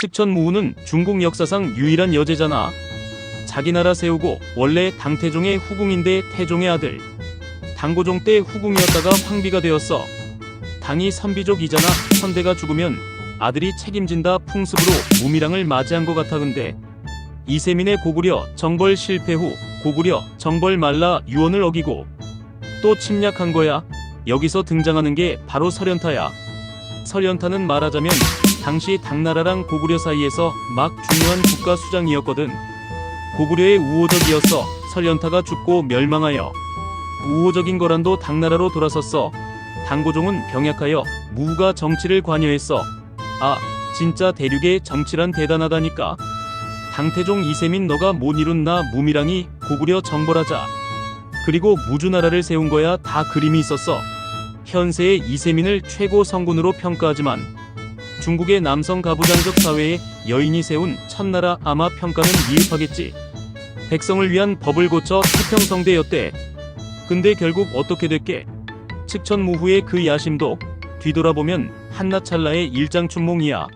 측천무후는 중국 역사상 유일한 여제잖아. 자기 나라 세우고 원래 당태종의 후궁인데 태종의 아들. 당고종 때 후궁이었다가 황비가 되었어. 당이 선비족이잖아. 선대가 죽으면 아들이 책임진다 풍습으로 무미랑을 맞이한 것 같아 근데 이세민의 고구려 정벌 실패 후 고구려 정벌 말라 유언을 어기고 또 침략한 거야. 여기서 등장하는 게 바로 설현타야. 설현타는 말하자면 당시 당나라랑 고구려 사이에서 막 중요한 국가 수장이었거든. 고구려의 우호적이었어. 설현타가 죽고 멸망하여 우호적인 거란도 당나라로 돌아섰어. 당고종은 병약하여 무가 정치를 관여했어. 아, 진짜 대륙의 정치란 대단하다니까. 당태종 이세민 너가 못 이룬 나 무미랑이 고구려 정벌하자. 그리고 무주나라를 세운 거야 다 그림이 있었어. 현세의 이세민을 최고 성군으로 평가하지만 중국의 남성 가부장적 사회에 여인이 세운 첫나라 아마 평가는 미흡하겠지. 백성을 위한 법을 고쳐 태평성대였대. 근데 결국 어떻게 됐게? 측천무후의 그 야심도 뒤돌아보면 한낱 찰나의 일장춘몽이야.